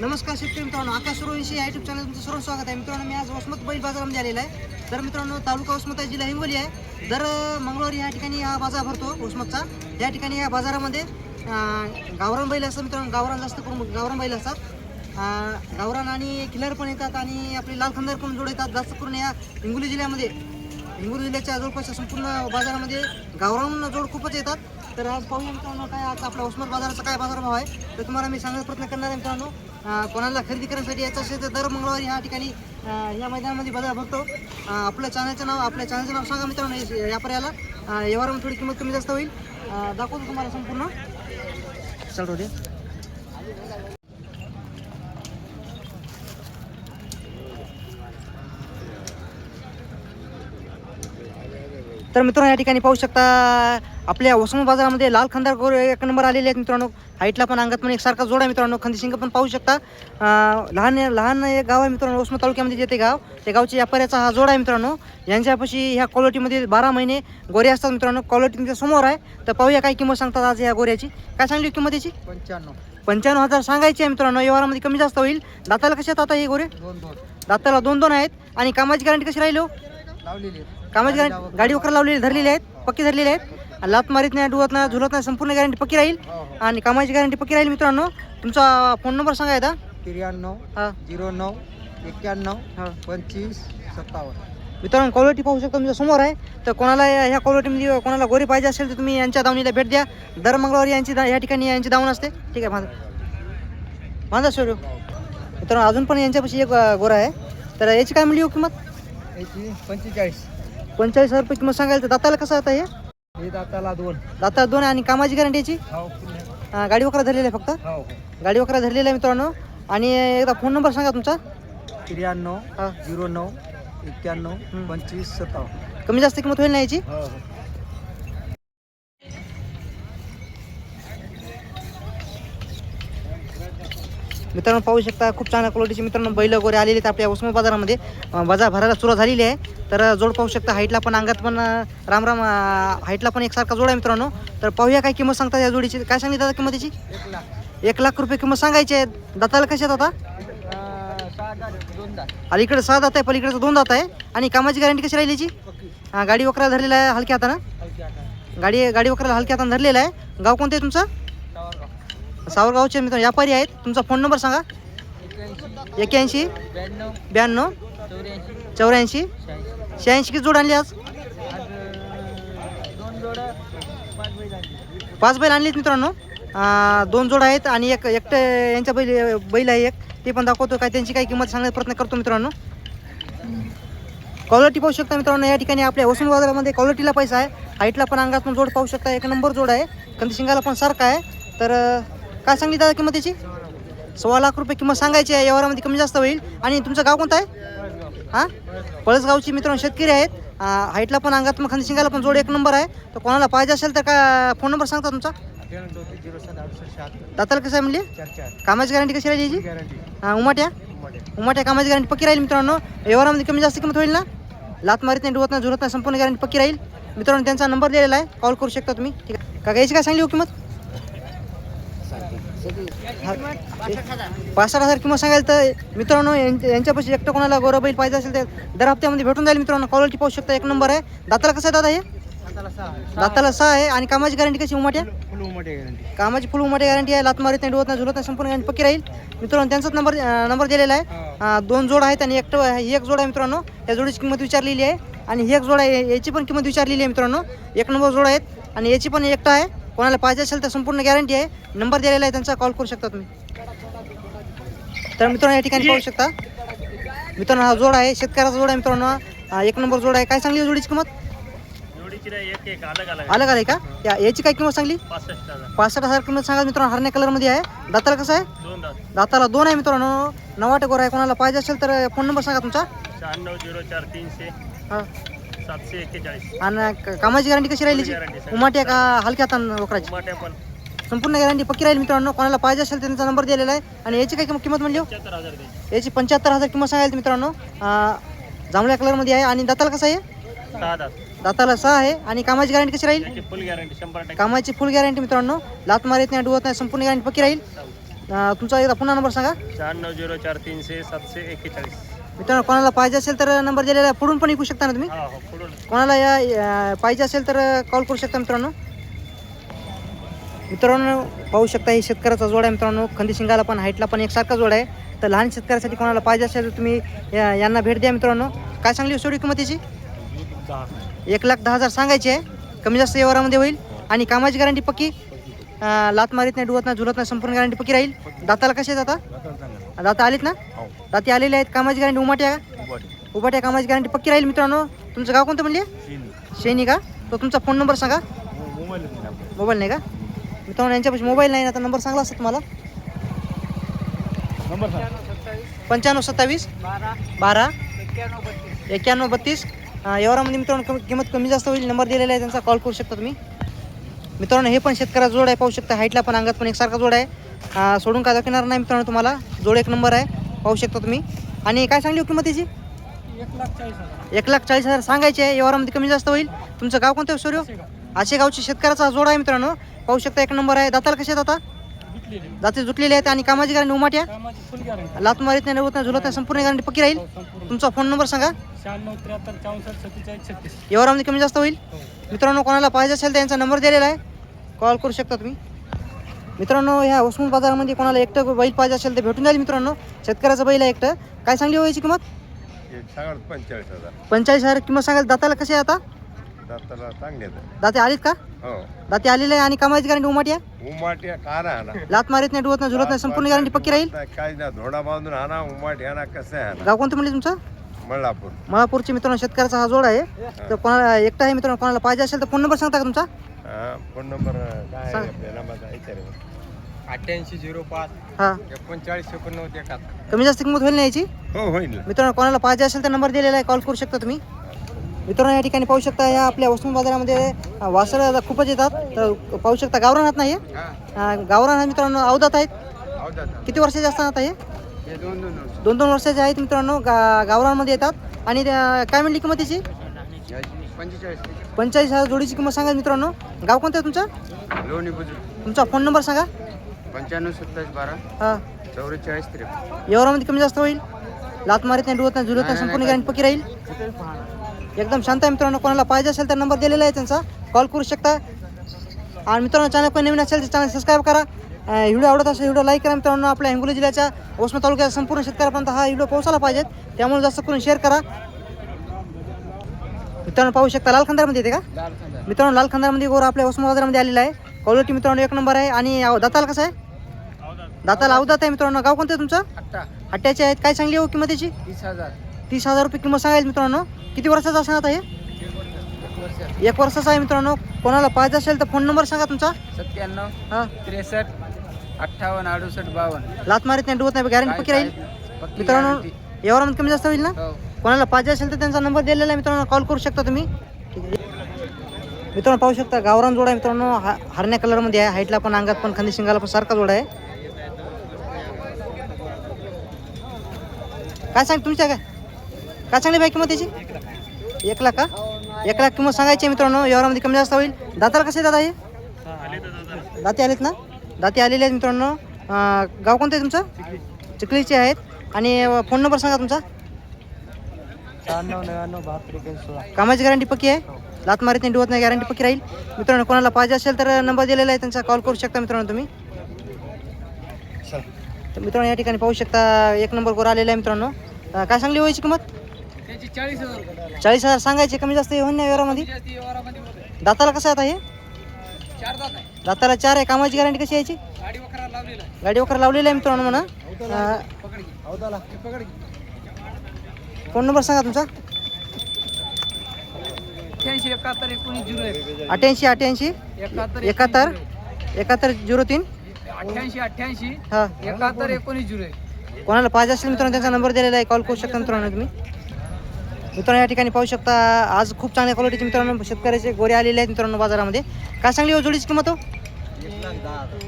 नमस्कार शेतकरी मित्रांनो आकाश सुरवंशी या युट्यूब चॅनल तुमचं सर्व स्वागत आहे. मित्रांनो मी आज वसमत बैल बाजारामध्ये आलेला आहे. तर मित्रांनो तालुका वसमत आहे जिल्हा हिंगोली आहे. दर मंगळवारी या ठिकाणी हा बाजार भरतो वसमतचा. या ठिकाणी या बाजारामध्ये गावरान बैल असतात मित्रांनो. गावरान जास्त करून गावरान बैल असतात. गावरान आणि किल्लर पण येतात आणि आपले लाल खंदार पण जोड येतात. जास्त करून या हिंगोली जिल्ह्यामध्ये हिंगोली जिल्ह्याच्या जवळपास संपूर्ण बाजारामध्ये गावरान जोड खूपच येतात. तर आज पाहूया मित्रांनो काय आज आपला उस्मत बाजाराचा काय बाजारभाव आहे. तर तुम्हाला मी सांगायचा प्रयत्न करणार आहे मित्रांनो. कोणाला खरेदी करण्यासाठी यायचं असेल तर दर मंगळवारी ह्या ठिकाणी या मैदानामध्ये बाजार भरतो आपल्या चॅनलचं नाव आपल्या चॅनलचं नाव सांगा मित्रांनो या- व्यापाऱ्याला यावर थोडी किंमत कमी जास्त होईल. दाखवतो तुम्हाला संपूर्ण. चालू दे तर मित्रांनो या ठिकाणी पाहू शकता आपल्या वसमत बाजारामध्ये लाल खंदार गोर एक नंबर आलेले आहेत मित्रांनो. हाईटला पण अंगात पण एकसारखा जोड आहे मित्रांनो. खंदशिंग पण पाहू शकता. लहान लहान एक गाव आहे मित्रांनो वसमत तालुक्यामध्ये जे ते गाव. त्या गावच्या व्यापाऱ्याचा हा जोड आहे मित्रांनो. यांच्यापाशी ह्या क्वालिटीमध्ये बारा महिने गोरे असतात मित्रांनो. क्वालिटी समोर आहे. तर पाहूया काय किंमत सांगतात आज या गोऱ्याची. काय सांगली किंमत याची? पंच्याण्णव. पंच्याण्णव हजार सांगायची आहे मित्रांनो. व्यवहारामध्ये कमी जास्त होईल. दाताला आहेत आता हे गोरे? दोन दोन. दाताला दोन दोन आहेत. आणि कामाची गॅरंटी कशी राहिली हो? लावलेली कामाची गॅरंटी गाडी वगैरे लावलेली धरलेली आहेत पक्की धरलेली आहेत. लात मारीत नाही डुवत नाही झुलत नाही संपूर्ण गॅरंटी पक्की राहील. आणि कामाची गॅरंटी पक्की राहील मित्रांनो. तुमचा फोन नंबर सांगा एकदा. त्र्याण्णव हा. झिरो नऊ एक्क्याण्णव हा. पंचवीस सत्तावन्न. मित्रांनो क्वालिटी पाहू शकता तुमच्यासमोर आहे. तर कोणाला या- ह्या क्वालिटीमध्ये कोणाला गोरी पाहिजे असेल तर तुम्ही यांच्या दावणीला भेट द्या. दर मंगळवारी यांची दा- या ठिकाणी यांची दावण असते. ठीक आहे माझा माझा शोरू. मित्रांनो अजून पण यांच्यापाशी एक अं, गोरा आहे. तर याची काय हो किंमत? याची पंचेचाळीस. पंचेचाळीस हजार रुपये किंमत सांगायला तर दाताला कसं आता हे? हे दाताला दोन. दाता दोन आणि कामाची गॅरंटी याची हो गाडी वगैरे धरलेली आहे फक्त? हो गाडी वगैरे धरलेला आहे मित्रांनो. आणि एकदा फोन नंबर सांगा तुमचा. त्र्याण्णव हा. झिरो नऊ एक्क्याण्णव. पंचवीस सत्तावन्न. कमी जास्त किंमत होईल ना याची? मित्रांनो पाहू शकता खूप चांगल्या क्वालिटीचे मित्रांनो बैल वगैरे आलेले आहेत आपल्या उस्मान बाजारामध्ये. बाजार भरायला सुरुवात झालेली आहे. तर जोड पाहू शकता हाईटला पण अंगात पण अं, राम राम अं, हाईटला पण एकसारखा जोड आहे मित्रांनो. तर पाहूया काय किंमत सांगतात या जोडीची. काय सांगितलं दादा किंमत याची एक लाख रुपये किंमत सांगायची आहे. दाताला कशी आहेत आता? अलीकडे सहा दात आहे पलीकडचं दोन दात आहे. आणि कामाची गॅरंटी कशी राहिली याची? पक्की अं, गाडी वकरा धरलेला आहे हलक्या हातानं. गाडी गाडी वकराला हलक्या हातानं धरलेला आहे. गाव कोणतं आहे तुमचं? सावरगावचे मित्र व्यापारी आहेत. तुमचा फोन नंबर सांगा. एक्याऐंशी ब्याण्णव चौऱ्याऐंशी. शहाऐंशी किती जोड आणली आज? पाच बैल आणलीत मित्रांनो. दोन जोड आहेत आणि एक एकटं यांच्या बैल बैल आहे एक. ते पण दाखवतो काय त्यांची काही किंमत सांगण्याचा प्रयत्न करतो मित्रांनो. क्वालिटी पाहू शकता मित्रांनो या ठिकाणी आपल्या वसुंत बाजारामध्ये क्वालिटीला पैसा आहे. हाईटला पण अंगात पण जोड पाहू शकता. एक नंबर जोड आहे. कंदी शिंगाला पण सारखा आहे. तर काय सांगली दादा किंमत त्याची सव्वा लाख रुपये किंमत सांगायची आहे व्यवहारामध्ये कमी जास्त होईल. आणि तुमचं गाव कोणतं आहे? हां? पळसगावची मित्रांनो शेतकरी आहेत. हाईटला पण अंगात मग शिंगाला पण जोड एक नंबर आहे. तर कोणाला पाहिजे असेल तर का फोन नंबर सांगता तुमचा? दाताला कसं आहे म्हणले? कामाची गॅरंटी कशी राहिली याची? गॅरंटी उमाट्या? उमाट्या कामाची गॅरंटी पक्की राहील मित्रांनो. व्यवहारामध्ये कमी जास्त किंमत होईल ना? लात मारीत नाही डुवत नाही झुरत नाही संपूर्ण गॅरंटी पक्की राहील. मित्रांनो त्यांचा नंबर दिलेला आहे. कॉल करू शकता तुम्ही. ठीक आहे. का याची काय सांगली हो किंमत? पासष्ट हजार किंमत सांगाल तर मित्रांनो यांच्या- यांच्यापाशी एकटं कोणाला गोरं बैल पाहिजे असेल तर दर हप्त्यामध्ये भेटून जाईल मित्रांनो. क्वालिटी पाहू शकता एक नंबर आहे. दाताला कसं आहे दादा हे? दाताला सहा आहे आणि कामाची गॅरंटी कशी उमाट्या? कामाची फुल उमाटी गॅरंटी आहे. लात मारीत नाही डुवत नाही झुलत नाही संपूर्ण गॅरंटी पक्की राहील. मित्रांनो त्यांचाच नंबर नंबर दिलेला आहे. दोन जोड आहेत आणि एकटं ही एक जोड आहे मित्रांनो. या जोडीची किंमत विचारलेली आहे. आणि ही एक जोड आहे याची पण किंमत विचारलेली आहे मित्रांनो. एक नंबर जोड आहेत. आणि याची पण एकटा आहे. कोणाला पाहिजे असेल तर संपूर्ण गॅरंटी आहे. नंबर दिलेला आहे त्यांचा कॉल करू शकता तुम्ही. तर मित्रांनो या ठिकाणी पाहू शकता. मित्रांनो हा जोड आहे शेतकऱ्याचा जोड आहे मित्रांनो. एक नंबर जोड आहे. काय सांगली जोडीची किंमत? अलग अलग अलग आलं का या याची काय किंमत सांगली? पासष्ट हजार. किंमत सांगा मित्रांनो हरण्या कलरमध्ये आहे. दाताला कसं आहे? दाताला दोन आहे मित्रांनो. नवाटे गोर आहे. कोणाला पाहिजे असेल तर फोन नंबर सांगा तुमचा. शहाण्णव झिरो चार तीनशे. हा. सातशे एक्केचाळीस. आणि कामाची गॅरंटी कशी राहिली. उमाट्या का हलक्या हातानं वकराची? उमाट्या पण. संपूर्ण गॅरंटी पक्की राहील मित्रांनो? कोणाला पाहिजे असेल तर त्यांचा नंबर दिलेला आहे. आणि याची काय किंमत म्हणली द्यायचे. याची पंच्याहत्तर हजार किंमत सांगायला मित्रांनो जांभळ्या कलरमध्ये आहे. आणि दाताला कसं आहे? दाताला सहा आहे. आणि कामाची गॅरंटी कशी राहील? फुल गॅरंटी शंभर कामाची फुल गॅरंटी मित्रांनो लात मारीत नाही डुवत नाही संपूर्ण गॅरंटी पक्की राहील. तुमचा एकदा पुन्हा नंबर सांगा. शहाण्णव झिरो चार तीनशे सातशे एक्केचाळीस. मित्रांनो कोणाला पाहिजे असेल तर नंबर दिलेला आहे पुढून पण ऐकू शकता ना तुम्ही? हा हो पुढून. कोणाला या या- पाहिजे असेल तर कॉल करू शकता मित्रांनो. मित्रांनो पाहू शकता ही शेतकऱ्याचा जोड आहे मित्रांनो. खंदी शिंगाला पण हाईटला पण एकसारखा जोड आहे. तर लहान शेतकऱ्यासाठी कोणाला पाहिजे असेल तर तुम्ही या- यांना भेट द्या मित्रांनो. काय सांगली सोडी किंमतीची? एक लाख दहा हजार सांगायची आहे. कमी जास्त व्यवहारामध्ये होईल. आणि कामाची गॅरंटी पक्की? अं, लात मारीत नाही डुवत नाही झुलत नाही संपूर्ण गॅरंटी पक्की राहील. दाताला कसे आहेत आता? दाता आलीत ना? दाती आलेले आहेत कामाची गॅरंटी उमाट्या उभाट्या कामाची गॅरंटी पक्की राहील मित्रांनो. तुमचं गाव कोणतं म्हणले? शेनी. का? तो तुमचा फोन नंबर सांगा. मोबाईल नाही का? मित्रांनो यांच्यापाशी मोबाईल नाही ना, आता नंबर सांगला असता तुम्हाला. पंच्याण्णव सत्तावीस बारा एक्क्याण्णव बत्तीस. व्यवहारामध्ये मित्रांनो कमी किंमत कमी जास्त होईल. नंबर दिलेला आहे त्यांचा. कॉल करू शकता तुम्ही. मित्रांनो हे पण शेतकऱ्या जोड आहे पाहू शकता. हाईटला पण अंगात पण एकसारखा जोड आहे. सोडून काय दाखवणार नाही मित्रांनो तुम्हाला. जोड एक नंबर आहे. पाहू शकता तुम्ही. आणि काय सांगली किंमत त्याची एक लाख चाळीस हजार. एक लाख चाळीस हजार सांगायचे आहे व्यवहारामध्ये कमी जास्त होईल. तुमचं गाव कोणतं सूर्य? असे गावचे शेतकऱ्याचा जोड आहे मित्रांनो. पाहू शकता एक नंबर आहे. दाताला कसे दाता जाते दाते जुटलेले आहेत आणि कामाची गॅरंटी उमाट्या. कामाची लात नाही नवत नाही झुलत नाही संपूर्ण गॅरंटी पक्की राहील. तुमचा फोन नंबर सांगा. एवढा कमी जास्त होईल. मित्रांनो कोणाला पाहिजे असेल त्यांचा नंबर दिलेला आहे. कॉल करू शकता तुम्ही. मित्रांनो ह्या उस्मान बाजारामध्ये कोणाला एकटं बैल पाहिजे असेल तर भेटून जाईल मित्रांनो. शेतकऱ्याचं बैल आहे एकटं. काय सांगली हो याची किंमत? पंचेचाळीस हजार. पंचेचाळीस हजार किंमत सांगाल दाताला कसे आहे आता? दाताला चांगले आहेत. दाते आलीत का? हो. दाते आलेले आहे आणि कामाची गॅरंटी उमाट्या? उमाट्या काना हाना लात मारीत नाही डुवत नाही झुलत नाही संपूर्ण गॅरंटी पक्की राहील? काय ना धोडा बांधून उमाट हाना कसं आहे गाव कोणतं म्हणले तुमचं? मल्लापूर मळापूरचे मित्रांनो शेतकऱ्याचा हा जोड आहे. तर कोणाला एकटा आहे मित्रांनो कोणाला पाहिजे असेल तर फोन नंबर सांगता का तुमचा? हा फोन नंबर काय आहे सांग. आपल्याला माझा अठ्ठ्याऐंशी झिरो पाच हां. एकोणचाळीस एकोणनव्वद एकाहत्तर. कमी जास्त किंमत होईल ना याची? हो होईल मित्रांनो कोणाला पाहिजे असेल तर नंबर दिलेला आहे कॉल करू शकता तुम्ही. मित्रांनो या ठिकाणी पाहू शकता या आपल्या वस्तू बाजारामध्ये वासरं खूपच येतात. तर पाहू शकता गावरान हात नाही हे. गावरान हात मित्रांनो अवधात आहेत. किती वर्षाचे असतात आता हे हे? दोन दोन वर्ष. दोन दोन वर्षाचे आहेत मित्रांनो गा गावरानमध्ये येतात. आणि काय म्हणली किंमत त्याची पंचेचाळीस. हजार जोडीची किंमत सांगा मित्रांनो. गाव कोणतं आहे तुमचं? लोणी बुजुर्ग तुमचा फोन नंबर सांगा. पंच्याण्णव सत्तावीस बारा. हां. चौवेचाळीस त्रेपन्न. व्यवहारामध्ये कमी जास्त होईल. लात मारीत नाही डुवत नाही झुलत नाही संपूर्ण गॅरंटी पक्की राहील. एकदम शांत आहे मित्रांनो कोणाला पाहिजे असेल तर नंबर दिलेला आहे त्यांचा. कॉल करू शकता. आणि मित्रांनो चॅनल पण नवीन असेल तर चॅनल सबस्क्राईब करा. व्हिडिओ आवडत असेल व्हिडिओ लाईक करा मित्रांनो. आपल्या हिंगोली जिल्ह्याच्या वसमत तालुक्याच्या संपूर्ण शेतकऱ्यापर्यंत हा व्हिडिओ पोहोचायला पाहिजेत. त्यामुळे जास्त करून शेअर करा. मित्रांनो पाहू शकता लाल खंदारमध्ये येते का? मित्रांनो लाल खंदारमध्ये गोर आपल्या वसमत बाजारामध्ये आलेला आहे. क्वालिटी मित्रांनो एक नंबर आहे. आणि दाताला कसं आहे? दाताला अवदात आहे मित्रांनो. गाव कोणतं आहे तुमचं? हट्ट्याचे आहेत. काय सांगली हो किंमत त्याची तीस हजार. तीस हजार रुपये किंमत सांगायला मित्रांनो. किती वर्षाचा असणार आता हे? एक वर्षाचा आहे मित्रांनो. कोणाला पाहिजे असेल तर फोन नंबर सांगा तुमचा. सत्त्याण्णव. हां. त्रेसष्ट. अठ्ठावन्न अडुसष्ट बावन्न. लात मारीत नाही डुवत नाही गॅरंटी पक्की राहील. पक्की मित्रांनो guarantee. व्यवहारामध्ये कमी जास्त होईल ना? हो. कोणाला पाहिजे असेल तर त्यांचा नंबर दिलेला आहे मित्रांनो कॉल करू शकता तुम्ही. ठीक आहे. मित्रांनो पाहू शकता गावरान जोड आहे मित्रांनो हा हरण्या कलरमध्ये आहे हाईटला पण अंगात पण खांदी शिंगाला पण सारखा जोड आहे. काय सांग तुमच्या काय? काय सांगली बाई किंमत त्याची एक लाख का एक लाख किंमत सांगायची आहे मित्रांनो व्यवहारामध्ये कमी जास्त होईल. दाताला कसे दादा हे? दाते आलेत ना? दाते आलेले आहेत मित्रांनो. गाव कोणतं आहे तुमचं? चिखलीचे आहेत. आणि फोन नंबर सांगा तुमचा. कामाची गॅरंटी पक्की आहे? लात मारीत नाही डुवत नाही गॅरंटी पक्की राहील. मित्रांनो कोणाला पाहिजे असेल तर नंबर दिलेला आहे त्यांचा. कॉल करू शकता मित्रांनो तुम्ही. तर मित्रांनो या ठिकाणी पाहू शकता एक नंबर वर आलेला आहे मित्रांनो. काय सांगली व्हायची किंमत? चाळीस हजार. सांगायची चाळीस हजार कमी जास्त होईल नाही व्यवहारामध्ये? दाताला कसं आहे आता हे? चार दात आहे दाताला चार आहे कामाची गॅरंटी कशी यायची गाडी वखरा लावलेला आहे गाडी वगैरे लावलेली आहे मित्रांनो म्हणा फोन नंबर सांगा तुमचा. अठ्ठ्याऐंशी एकाहत्तर एकोणीस झिरो एक. अठ्ठ्याऐंशी अठ्ठ्याऐंशी. एकाहत्तर एकाहत्तर. एकाहत्तर झिरो तीन. अठ्ठ्याऐंशी अठ्ठ्याऐंशी. हां. एकाहत्तर एकोणीस झिरो एक. कोणाला पाहिजे असेल मित्रांनो त्यांचा नंबर दिलेला आहे. कॉल करू शकता मित्रांनो तुम्ही. मित्रांनो या ठिकाणी पाहू शकता आज खूप चांगल्या क्वालिटीचे मित्रांनो शेतकऱ्याचे गोरे आलेले आहेत मित्रांनो बाजारामध्ये. काय सांगली हो जोडीची किंमत हो?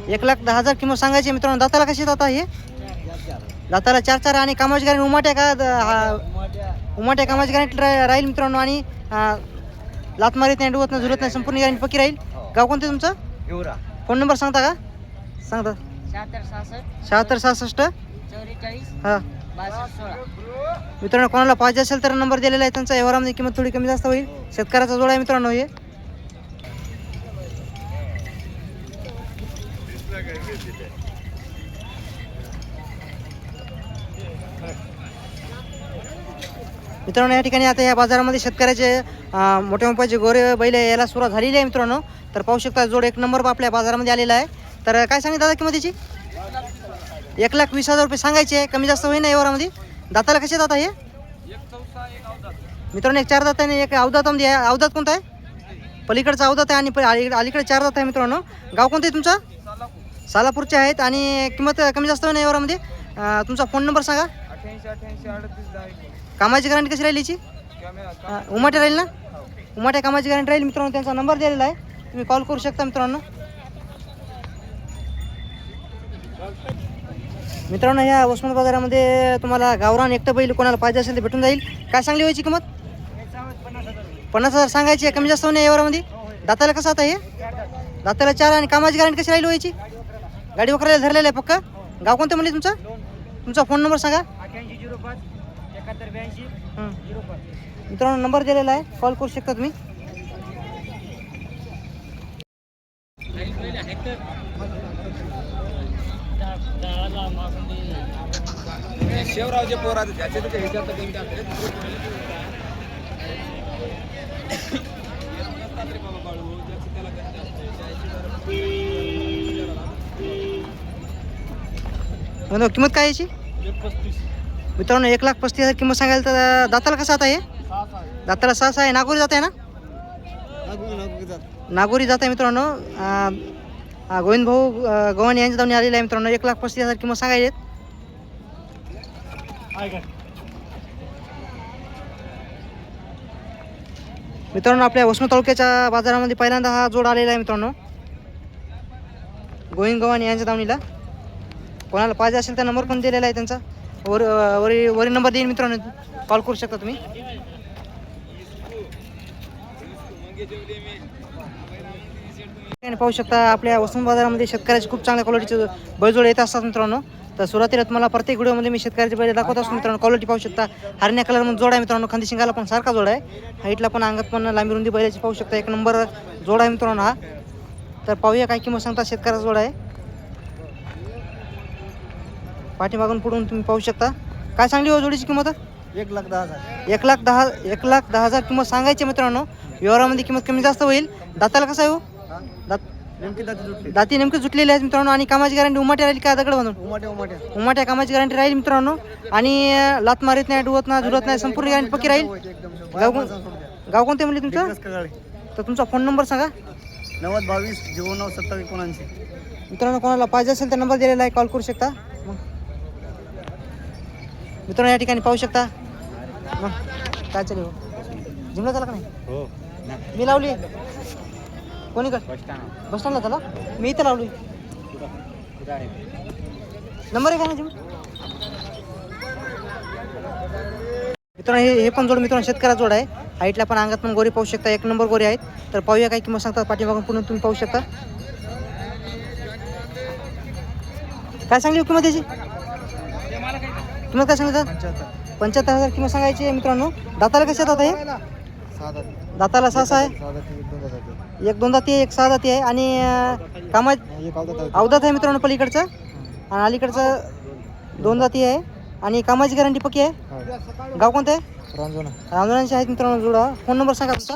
एक लाख दहा हजार किंमत सांगायची मित्रांनो. दाताला कशी आता हे? दाताला चार चार आणि कामाची गॅरंटी उमाट्या का हा- उमाट्या कामाची गॅरंटी राहील मित्रांनो आणि लात मारीत नाही डुवत नाही झुलत नाही संपूर्ण गॅरंटी पक्की राहील? गाव कोणतं तुमचं? फोन नंबर सांगता का? सांगता. शहात्तर सहासष्ट. शहात्तर सहासष्ट. चौवेचाळीस. हां. मित्रांनो कोणाला पाहिजे असेल तर नंबर दिलेला आहे त्यांचा. व्यवहारामध्ये म्हणजे किंमत थोडी कमी जास्त होईल. शेतकऱ्याचा जोड आहे मित्रांनो हे. मित्रांनो या ठिकाणी आता या बाजारामध्ये शेतकऱ्याचे मोठ्या मोठ्याचे गोरे बैल याला सुरुवात झालेली आहे मित्रांनो. तर पाहू शकता जोड एक नंबर आपल्या बाजारामध्ये आलेला आहे. तर काय सांगितलं दादा किंमत याची एक लाख वीस हजार रुपये सांगायचे कमी जास्त होईल ना व्यवहारामध्ये. दाताला कसे दाता हे? मित्रांनो एक चार दात आहे एक अवदातामध्ये आहे. अवदात कोणता आहे? पलीकडचा अवदात आहे आणि अलीकडे चार दात आहे मित्रांनो. गाव कोणतं आहे तुमचं? सालापूरचे आहेत आणि किंमत कमी जास्त होईल ना व्यवहारामध्ये. अं, तुमचा फोन नंबर सांगा. कामाची गॅरंटी कशी राहील याची? उमाटे राहील ना? उमाट्या कामाची गॅरंटी राहील मित्रांनो त्यांचा नंबर दिलेला आहे. तुम्ही कॉल करू शकता मित्रांनो. मित्रांनो ह्या वसमत बाजारामध्ये तुम्हाला गावरान एकटं बैल कोणाला पाहिजे असेल तर भेटून जाईल. काय सांगली व्हायची किंमत? पन्नास हजार सांगायची आहे. कमी जास्त होणे यावरामध्ये दाताला कसं आता हे? दाताला चार आणि कामाची गॅरंटी कशी राहील व्हायची गाडी वखरायला धरलेलं आहे पक्का? गाव कोणतं म्हणले तुमचं? तुमचा फोन नंबर सांगा. मित्रांनो नंबर दिलेला आहे. कॉल करू शकता तुम्ही. शेवरावचे पोरा त्याचे त्याच्या ह्याच्यात कमी टाकले. म्हणून किंमत काय याची? मित्रांनो एक लाख पस्तीस हजार किंमत सांगायला तर दाताला कसं आता आहे? दाताला सहा सहा आहे. नागोरी जात आहे ना? नागोरी जात आहे मित्रांनो. गोविंद भाऊ गव्हाणे यांच्या जाऊन आलेले आहे मित्रांनो. एक लाख पस्तीस हजार किंमत सांगायचे मित्रांनो आपल्या वसमत तालुक्याच्या बाजारामध्ये पहिल्यांदा हा जोड आलेला आहे मित्रांनो. गोविंद गव्हाणी यांच्या दावणीला. कोणाला पाहिजे असेल तर नंबर पण दिलेला आहे त्यांचा. वर वरी वरी नंबर देईन मित्रांनो. कॉल करू शकता तुम्ही. पाहू शकता आपल्या वसंत बाजारामध्ये शेतकऱ्याचे खूप चांगल्या क्वालिटीचे बळजोड येत असतात मित्रांनो. तर सुरुवातीला तुम्हाला प्रत्येक व्हिडिओमध्ये मी शेतकऱ्याचे बैल दाखवत असतो मित्रांनो. क्वालिटी पाहू शकता. हरण्या कलरमध्ये जोड आहे मित्रांनो. खांदी शिंगाला पण सारखा जोड आहे. हाईटला पण अंगात पण लांबी रुंदी बैलाची पाहू शकता. एक नंबर जोड आहे मित्रांनो हा. तर पाहूया काय किंमत सांगता शेतकऱ्याचा जोड आहे. पाठीमागून पुढून तुम्ही पाहू शकता. काय सांगली हो जोडीची किंमत? एक लाख दहा हजार. एक लाख दहा एक लाख दहा हजार किंमत सांगायची मित्रांनो. व्यवहारामध्ये किंमत कमी जास्त होईल. दाताला कसं आहे हो? दात नेमकी दाती जुटली. दाती नेमके जुटलेले आहेत मित्रांनो आणि कामाची गॅरंटी उमाटी राहील का दगड बांधून? उमाट्या उमाट्या. उमाट्या कामाची गॅरंटी राहील मित्रांनो आणि लात मारीत नाही डुवत नाही झुलत नाही संपूर्ण गॅरंटी पक्की राहील. गाव कोण गाव कोणते म्हणले तुमचं? तर तुमचा फोन नंबर सांगा. नव्वद बावीस झिरो नऊ सत्तावीस एकोणऐंशी. मित्रांनो कोणाला पाहिजे असेल तर नंबर दिलेला आहे कॉल करू शकता. मग. मित्रांनो या ठिकाणी पाहू शकता. मग. काय चालेल जिमला झाला का नाही? हो. मी लावली. कोणी कर बस स्टँडला झाला मी इथं लावली नंबर आहे का ना मित्रांनो हे हे पण जोड मित्रांनो शेतकऱ्या जोड आहे. हाईटला पण अंगात पण गोरी पाहू शकता. एक नंबर गोरी आहेत. तर पाहूया काय किंमत सांगतात. पाठीमागून पुन्हा तुम्ही पाहू शकता. काय सांगली हो किंमत याची? किंमत काय सांगितलं पंच्याहत्तर. हजार किंमत सांगायची मित्रांनो. दाताला कसे येतात हे? दाताला सहा आहे? एक दोन दाती एक दोन दाती आहे, एक सहा दाती आहे. आणि अं, कामा एक अवधात अवधात आहे मित्रांनो पलीकडचं? आणि अलीकडचं दोन दाती आहे. आणि कामाची गॅरंटी पक्की आहे? गाव कोणतं आहे? रांजोना. रामजणांचे आहेत मित्रांनो जोडा. फोन नंबर सांगा तुमचा.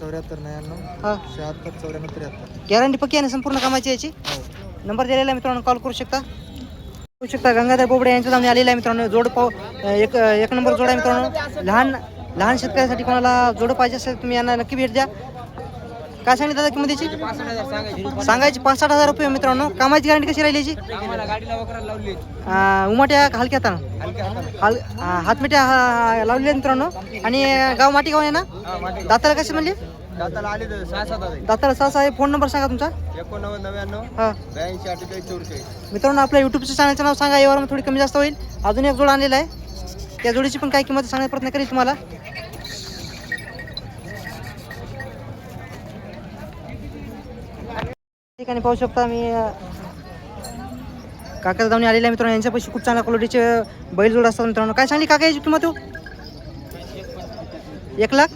चौऱ्याहत्तर नव्याण्णव हां. शहात्तर चौऱ्याण्णव त्र्याहत्तर. गॅरंटी पक्की आहे ना संपूर्ण कामाची याची? हो. नंबर दिलेला आहे मित्रांनो कॉल करू शकता? करू शकता. गंगाधर बोबडे यांच्या आलेला आहे मित्रांनो. जोड पाव एक एक नंबर जोड आहे मित्रांनो. लहान लहान शेतकऱ्यासाठी कोणाला जोडं पाहिजे असेल तुम्ही यांना नक्की भेट द्या. काय सांगितलं दादा किंमत याची? सांगायची पाच साठ हजार रुपये मित्रांनो. कामाची गॅरंटी कशी राहिली याची? उमाट्या हलक्या हातानं हाल हातमिट्या हा- लावलेल्या मित्रांनो. आणि गाव माटी गाव आहे ना? दाताला कसे म्हणले? दाताला सहा सहा आहे. फोन नंबर सांगा तुमचा. एकोणनव्वद नव्याण्णव मित्रांनो आपल्या युट्यूबच्या चॅनलचं नाव सांगा. यावर थोडी कमी जास्त होईल. अजून एक जोड आणलेला आहे. त्या जोडीची पण काही किंमत सांगण्याचा प्रयत्न करेल तुम्हाला? ठिकाणी पाहू शकता मी काका जाऊन आलेले आहे मित्रांनो. यांच्यापाशी खूप चांगल्या क्वालिटीचे बैलजोड असतात मित्रांनो. काय सांगली काका याची किंमत हो? एक लाख?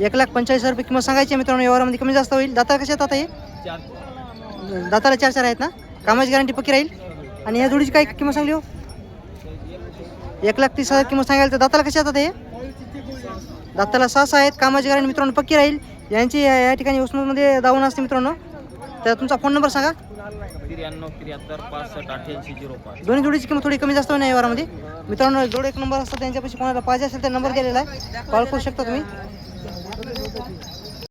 एक लाख पंचेचाळीस हजार रुपये किंमत सांगायची मित्रांनो. व्यवहारामध्ये कमी जास्त होईल. दाताला कशा येतात हे? दाताला चार चार आहेत ना? कामाची गॅरंटी पक्की राहील? आणि ह्या जोडीची काय किंमत सांगली हो? एक लाख तीस हजार किंमत सांगायला तर दाताला कशा येतात हे? दाताला सहा सहा आहेत कामाची गॅरंटी मित्रांनो पक्की राहील. यांची या ठिकाणी उस्मानमध्ये दावण असते मित्रांनो. तर तुमचा फोन नंबर सांगा. त्र्याण्णव त्र्याहत्तर पासष्ट अठ्ठ्याऐंशी झिरो पाच. दोन्ही जोडीची किंमत थोडी कमी जास्त होईल व्यवहारामध्ये मित्रांनो जोड एक नंबर असतात त्यांच्यापाशी कोणाला पाहिजे असेल तर नंबर दिलेला आहे. कॉल करू शकता तुम्ही.